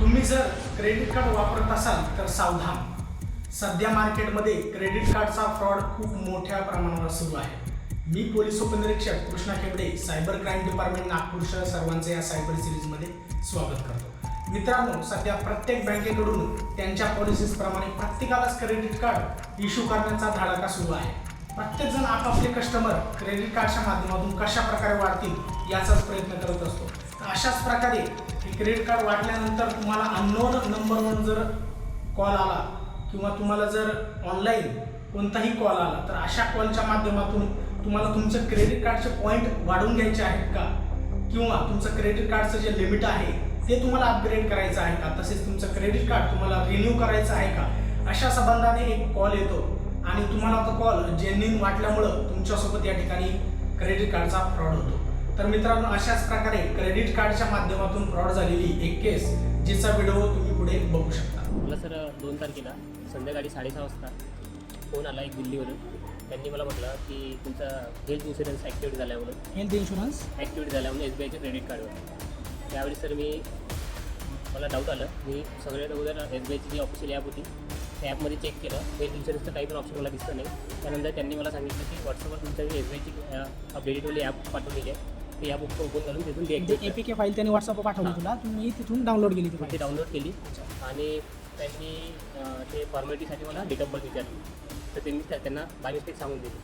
तुम्ही जर credit card वापरत असाल तर सावधान. सध्या मार्केटमध्ये क्रेडिट कार्डचा फ्रॉड खूप मोठ्या प्रमाणावर सुरू आहे. मी पोलीस उपनिरीक्षक Krishna Khebde cyber crime department Nagpur शहर सर्वांचे या सायबर सिरीजमध्ये स्वागत करतो. मित्रांनो सध्या प्रत्येक बँकेकडून त्यांच्या पॉलिसीजप्रमाणे प्रत्येकालाच क्रेडिट कार्ड इश्यू करण्याचा धाडाका सुरू आहे. प्रत्येकजण आपापले कस्टमर क्रेडिट कार्डच्या माध्यमातून कशा प्रकारे वाढतील याचाच प्रयत्न करत असतो. अशाच प्रकारे हे क्रेडिट कार्ड वाटल्यानंतर तुम्हाला अननोन नंबरवरून जर कॉल आला किंवा तुम्हाला जर ऑनलाईन कोणताही कॉल आला तर अशा कॉलच्या माध्यमातून तुम्हाला तुमचं क्रेडिट कार्डचे पॉईंट वाढवून घ्यायचे आहेत का? किंवा तुमचं क्रेडिट कार्डचं जे लिमिट आहे ते तुम्हाला अपग्रेड करायचं आहे का? तसेच तुमचं क्रेडिट कार्ड तुम्हाला रिन्यू करायचं आहे का? अशा संबंधाने एक कॉल येतो आणि तुम्हाला तो कॉल जेन्युन वाटल्यामुळं तुमच्यासोबत या ठिकाणी क्रेडिट कार्डचा फ्रॉड होतो. तर मित्रांनो अशाच प्रकारे क्रेडिट कार्डच्या माध्यमातून फ्रॉड झालेली एक केस जिचा व्हिडिओ तुम्ही पुढे बघू शकता. मला सर दोन तारखेला संध्याकाळी साडेसहा वाजता फोन आला एक दिल्लीवरून. त्यांनी मला म्हटलं की तुमचा हेल्थ इन्शुरन्स ॲक्टिवेट झाला आहे म्हणून हेल्थ इन्शुरन्स ॲक्टिवेट झाला म्हणून एस बी आयच्या क्रेडिट कार्डवर त्यावेळी सर मी मला डाऊट आलं. मी सगळ्यात अगोदर एस बी आयची जी ऑफिशियल ॲप होती त्या ॲपमध्ये चेक केलं. हेल्थ इन्शुरन्सचं काही पण ऑप्शन मला दिसलं नाही. त्यानंतर त्यांनी मला सांगितलं की व्हॉट्सअपवर तुमच्या एस बी आयची अपडेटेडवाली ॲप पाठवलेली आहे. ती ॲप ओपन करून तिथून ए पी के फाईल त्यांनी व्हॉट्सअपवर पाठवली तुला तुम्ही तिथून डाउनलोड केली ती डाउनलोड केली. आणि त्यांनी ते फॉर्मॅलिटीसाठी मला डेट ऑफ बर्थ विचारली. तर त्यांनी त्या- त्यांना बाय मिस्टेक सांगून दिली.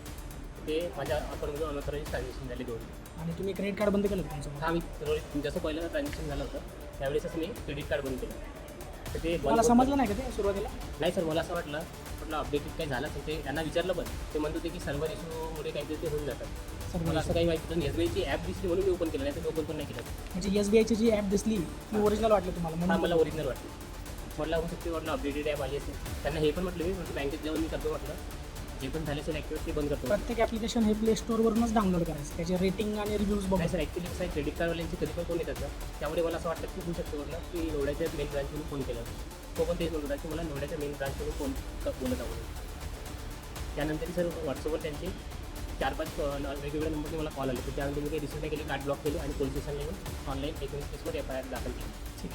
ते माझ्या अकाउंटमधून अनॉथराईज ट्रान्झॅक्शन झाले दोन. आणि तुम्ही क्रेडिट कार्ड बंद केलं तुमचं हा मी रोज जसं पहिलं ट्रान्झॅक्शन झालं होतं त्यावेळेसच मी क्रेडिट कार्ड बंद केलं. तर ते? मला समजलं नाही का ते सुरुवातीला? नाही सर मला असं वाटलं म्हटलं अपडेटेड काही झालं तर ते त्यांना विचारलं पण. ते म्हणत होते की सर्व्हर इश्यूमुळे काहीतरी ते होऊन जातात. सर्व मला असं काही माहिती नाही. एस बी आयची ॲप दिसली म्हणून मी ओपन केलं नाही तर ओपन पण नाही केलं. म्हणजे एस बी आयची जी ॲप दिसली ती ओरिजिनल वाटली तुम्हाला? हा म्हणून मला ओरिजिनल वाटलं. म्हटलं होऊ शकते म्हटलं अपडेटेड ॲप आली असेल. त्यांना हे पण म्हटलं मी म्हटलं बँकेत जाऊन मी करतो म्हटलं. जे पण झाले असेल ॲक्टिव्हिटी बंद करतो. प्रत्येक ॲप्लिकेशन हे प्ले स्टोअरवरूनच डाउनलोड करायचं. त्याचे रेटिंग आणि रिव्ह्यूज बघा. नाही सर ॲक्च्युली कसं आहे क्रेडिट कार्डवाल्यांचे कधी पण फोन येतात ना त्यामुळे मला असं वाटतं की होऊ शकतं म्हटलं की नोड्याच्या मेन ब्रांचमधून फोन केला. तो पण तेच म्हणत होता की मला नोड्याच्या मेन ब्रांचमधून फोन क- बोलत आहोत त्यानंतर सर व्हॉट्सअपवर त्यांचे चार पाच न- वेगवेगळ्या नंबरने मला कॉल आले. तर त्यानंतर मी काही रिसिव्ह नाही केले कार्ड ब्लॉक केले आणि पोलीस स्टेशनला येऊन ऑनलाईन एकोणीस केसमध्ये एफ आय आर दाखल केली.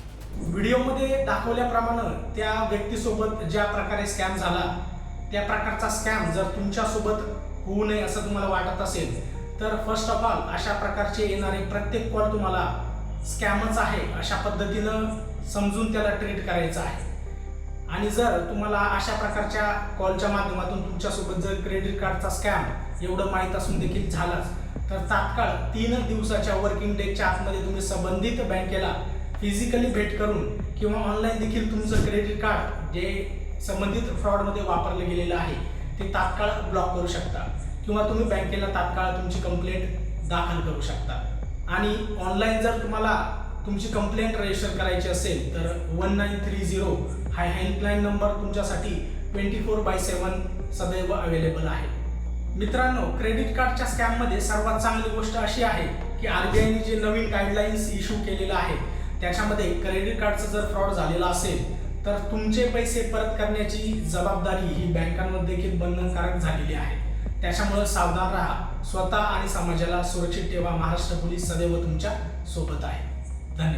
व्हिडिओमध्ये दाखवल्याप्रमाणे त्या व्यक्तीसोबत ज्या प्रकारे स्कॅम झाला त्या प्रकारचा स्कॅम जर तुमच्यासोबत होऊ नये असं तुम्हाला वाटत असेल तर फर्स्ट ऑफ ऑल अशा प्रकारचे येणारे प्रत्येक कॉल तुम्हाला स्कॅमच आहे अशा पद्धतीनं समजून त्याला ट्रीट करायचं आहे. आणि जर तुम्हाला अशा प्रकारच्या कॉलच्या माध्यमातून तुमच्यासोबत जर क्रेडिट कार्डचा स्कॅम एवढं माहीत असून देखील झालाच तर तात्काळ तीन दिवसाच्या वर्किंग डेच्या आतमध्ये तुम्ही संबंधित बँकेला फिजिकली भेट करून किंवा ऑनलाईन देखील तुमचं क्रेडिट कार्ड जे संबंधित फ्रॉडमध्ये वापरलं गेलेलं आहे ते तात्काळ ब्लॉक करू शकता. किंवा तुम्ही बँकेला तात्काळ तुमची कंप्लेंट दाखल करू शकता. आणि ऑनलाईन जर तुम्हाला तुमची कंप्लेंट रजिस्टर करायची असेल तर वन नाईन थ्री झिरो हा हेल्पलाईन नंबर तुमच्यासाठी ट्वेंटी फोर बाय सेवन सदैव अवेलेबल आहे. मित्रांनो क्रेडिट कार्डच्या स्कॅममध्ये सर्वात चांगली गोष्ट अशी आहे की आर बी आयने जे नवीन गाईडलाईन्स इश्यू केलेलं आहे त्याच्यामध्ये क्रेडिट कार्डचं जर फ्रॉड झालेला असेल तर तुमचे पैसे परत करण्याची जबाबदारी ही बँकांवर देखील बंधनकारक झालेली आहे. त्याच्यामुळे सावधान राहा. स्वतः आणि समाजाला सुरक्षित ठेवा. महाराष्ट्र पोलीस सदैव तुमच्यासोबत आहे.